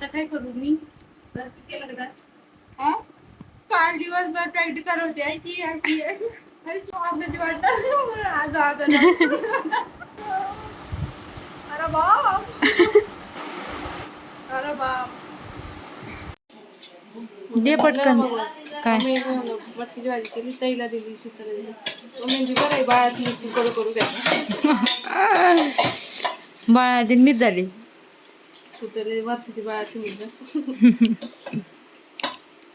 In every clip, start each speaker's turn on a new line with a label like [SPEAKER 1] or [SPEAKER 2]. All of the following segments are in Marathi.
[SPEAKER 1] आता काय करू मी? हा? काल दिवसभर प्रॅक्टिस करत होती अशी अशी अशी वाटत आज आज अरे बाप. अरे बाप.
[SPEAKER 2] दे पटकन. काय?
[SPEAKER 1] भाजी केली ताईला दिली शीतला दिली. म्हणजे बरं आहे बाळात करू
[SPEAKER 2] मीच झाली.
[SPEAKER 1] तू तर वर्षाची बाळाची मुलगा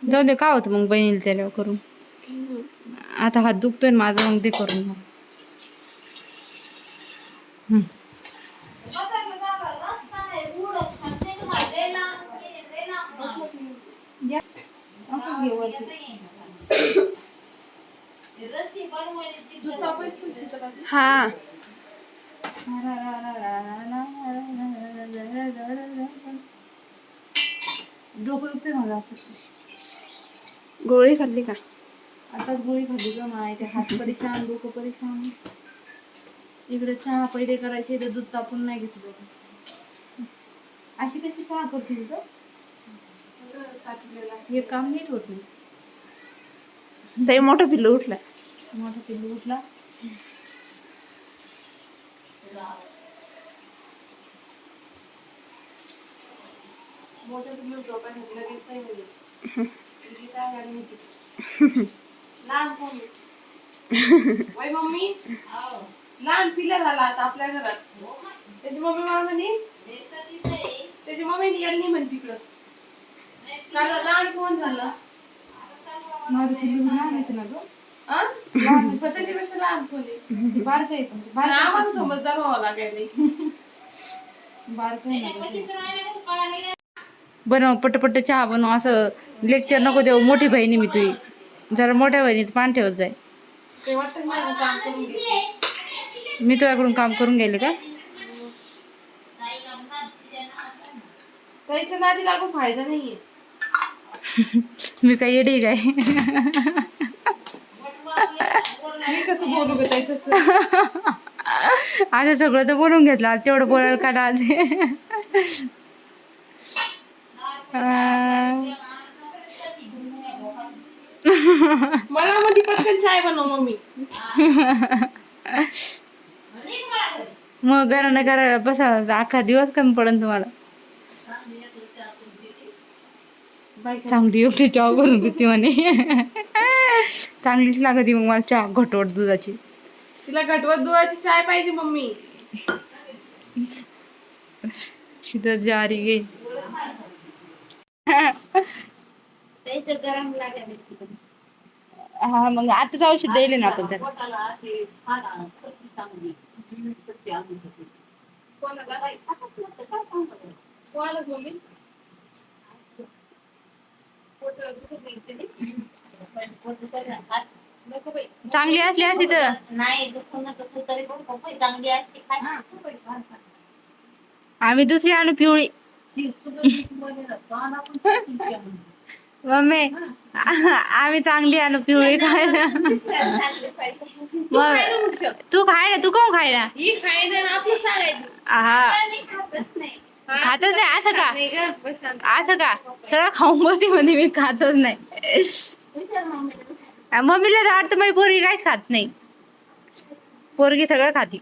[SPEAKER 2] जाऊ दे का होतं मग बहिणीला त्याला करून आता हात दुखतोय ना माझा मग ते करून मग हा
[SPEAKER 1] डोकं दुखतंय मला असं.
[SPEAKER 2] गोळी खाल्ली का?
[SPEAKER 1] आताच गोळी खाल्ली ग माय हात परेशान डोकं परेशान इकडे चहा पहिले करायचे तर दूध तापून नाही घेतलं अशी कशी चहा करते ग? हे काम नीट होत नाही.
[SPEAKER 2] ते मोठं पिल्लू उठलं.
[SPEAKER 1] मोठा पिल्लू उठला मोठा पिल्लू डोका घेतला की काय होईल मुलगी काय गाडी होती लहान कोण वय मम्मी? लहान पिल्ला झाला आता आपल्या घरात. त्याची मम्मी मला म्हणे त्याची मम्मी यांनी म्हण तिकडं. लहान कोण झालं? स्वतःच्यापेक्षा लहान कोण आहे? बारक आहे पण बारकं आम्हाला समजदार व्हावं लागायला. बारक
[SPEAKER 2] बनव पटपट चहा बनव असं लेक्चर नको देऊ मोठी बहिणी मी तुझी. जरा मोठ्या बहिणीत पान ठेवत जाय. मी तुझ्याकडून काम करून गेले का?
[SPEAKER 1] त्याच्या नादी लागून फायदा नाहीये.
[SPEAKER 2] मी काय येडी काय?
[SPEAKER 1] कसं बोलू तसं?
[SPEAKER 2] आता सगळं तर बोलून घेतलं आज तेवढं बोलायला काढा आज.
[SPEAKER 1] मला मध्ये पटकन चाय बनव मम्मी
[SPEAKER 2] मग घरानं करा बसा अख्खा दिवस कमी पडन तुम्हाला. चांगली एकटी चहा करून पिते म्हणे. चांगलीच लागते मग मला चहा घटवट दुधाची.
[SPEAKER 1] तिला घटवत दुधाची चाय पाहिजे मम्मी.
[SPEAKER 2] शीतल जारी गे. हा मग आताच औषध द्यायला ना आपण चांगली. असली असती तर.
[SPEAKER 3] नाही चांगली असते
[SPEAKER 2] आम्ही दुसरी आणू पिवळी. मम्मी आम्ही चांगली आणू पिवळी खायला. मग तू खाय ना तू कोण
[SPEAKER 1] ही खायला
[SPEAKER 2] हा खातच नाही. असं का. असं का? सगळं खाऊन बसते म्हणजे मी खातच नाही. मम्मीला तर वाटतं माझी पोरगी काहीच खात नाही. पोरगी सगळं खाती.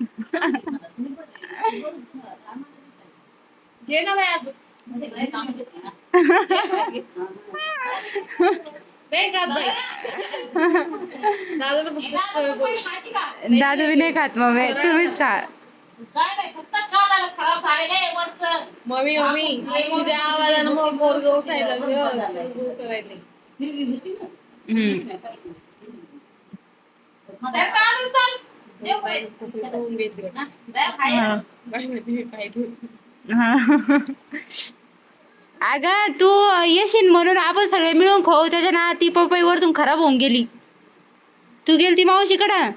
[SPEAKER 1] घे ना बाई अजून.
[SPEAKER 2] दादू बी नाही खात मम्मी तुम्हीच खा
[SPEAKER 1] मम्मी मम्मी तुझ्या आवाजानं मग पोरग उठायला लागलं. चुरचुर करायला.
[SPEAKER 2] हम्म.
[SPEAKER 1] होऊन घेतलं.
[SPEAKER 2] हा.
[SPEAKER 1] बाई म्हणते, काय धुत.
[SPEAKER 2] हा. अगं तू येशील म्हणून आपण सगळे मिळून खाऊ. त्याच्या ना ती पपई वरतून खराब होऊन गेली. तू गेली ती मावशीकडं?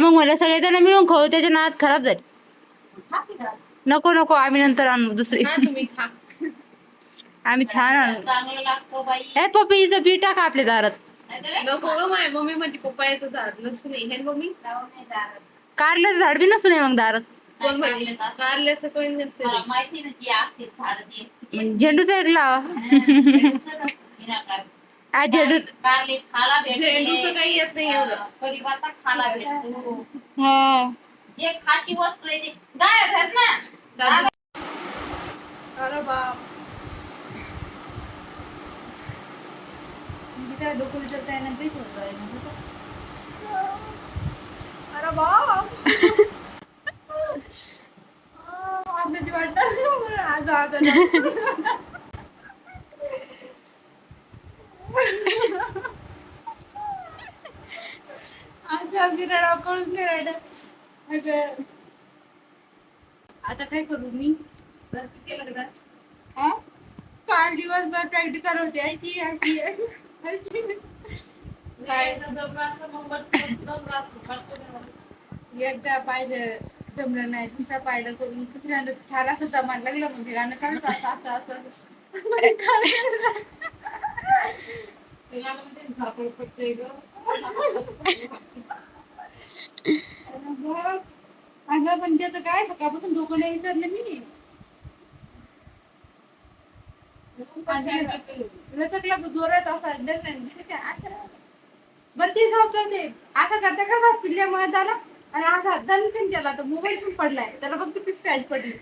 [SPEAKER 2] मग मला सगळे जण मिळून खाऊ. त्याच्या नात खराब झाली. नको नको. आम्ही नंतर आणू दुसरी. आम्ही छान आणू. हे पपईचं बी टाका आपल्या दारात.
[SPEAKER 1] नसून हे
[SPEAKER 2] कारल्याचं झाड बी नसू नये मग दारात.
[SPEAKER 3] कारल्याचं
[SPEAKER 1] कोणी नसते
[SPEAKER 3] माहिती ना झाड ते
[SPEAKER 2] मग झेंडूचा एक लावा
[SPEAKER 3] विनाकारण.
[SPEAKER 2] आ झेंडू
[SPEAKER 3] कारले खाला
[SPEAKER 1] काही येत नाही
[SPEAKER 3] खाला भेटतो.
[SPEAKER 2] हा.
[SPEAKER 3] जे खाची वस्तू आहे ती गायब आहेत ना.
[SPEAKER 1] अरे बाप.
[SPEAKER 2] डोकं विचारता येणार तेच होत
[SPEAKER 1] अरे बाप. आपल्याची वाटत. आज आज
[SPEAKER 2] नाही राहिला अगं आता काय करू मी?
[SPEAKER 1] केलं का
[SPEAKER 2] हा? काल दिवसभर प्रॅक्टिस चालू होती अशी अशी अशी. एकदा पाहिलं जमलं नाही. दुसरा पाहिलं करून तिसऱ्यांदा छान असं जमायला लागलं म्हणजे गाणं चालतं असं असं असं. म्हणजे
[SPEAKER 1] म्हणजे झापड पडतंय ग.
[SPEAKER 2] अगं, पण त्याचं काय सकाळपासून डोकं नाही विचारलं मी. तो जोरात असा डर नाही काय असं बरं ते जाऊ दे. असं करता करता पिल्ल्यामुळे झाला आणि असा दणकन केला तर मोबाईल पण पडलाय. त्याला फक्त ती स्क्रॅच पडली.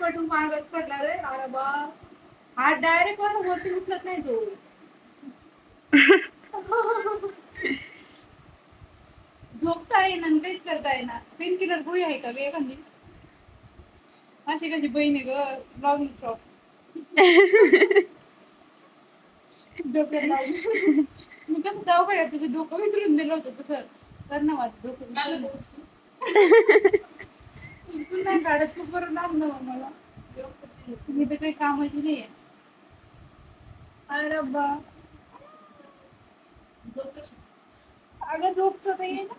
[SPEAKER 2] पटून मागत पडला रे. अरे बा. हा डायरेक्ट वरती उचलत नाही तो. आणि काहीच करता येईना पेन किलर गोळी आहे का ग एखादी? अशी कशी बहीण आहे ग लावून शॉप डोक्यात लावून. मी कसं दवाखान्यात तुझं डोकं विसरून दिलं होतं तसं. कर ना माझं डोकं. तू नाही काढत तू करून मग मला. मी तर काही कामाची नाही अरे बा.
[SPEAKER 1] झोप?
[SPEAKER 2] अगं झोपतो तर ये ना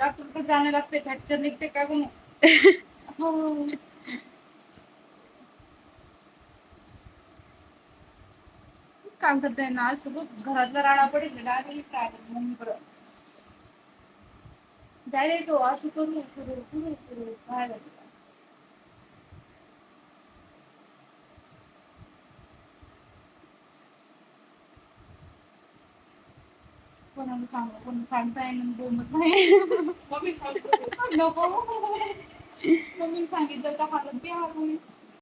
[SPEAKER 2] डॉक्टरकडे जाणं लागते फ्रॅक्चर निघते का कोण? हो. काम करताय ना आज सगळं घरातला राडा पडेल मम्मीकडं. डायरेक्ट असं करू करू करू करू बाहेर. कोणाला सांगू कोण सांगता येईल बोमत नाही.
[SPEAKER 1] मम्मी सांगतो.
[SPEAKER 2] नको. मम्मी सांगितलं तर हालत बी हार होईल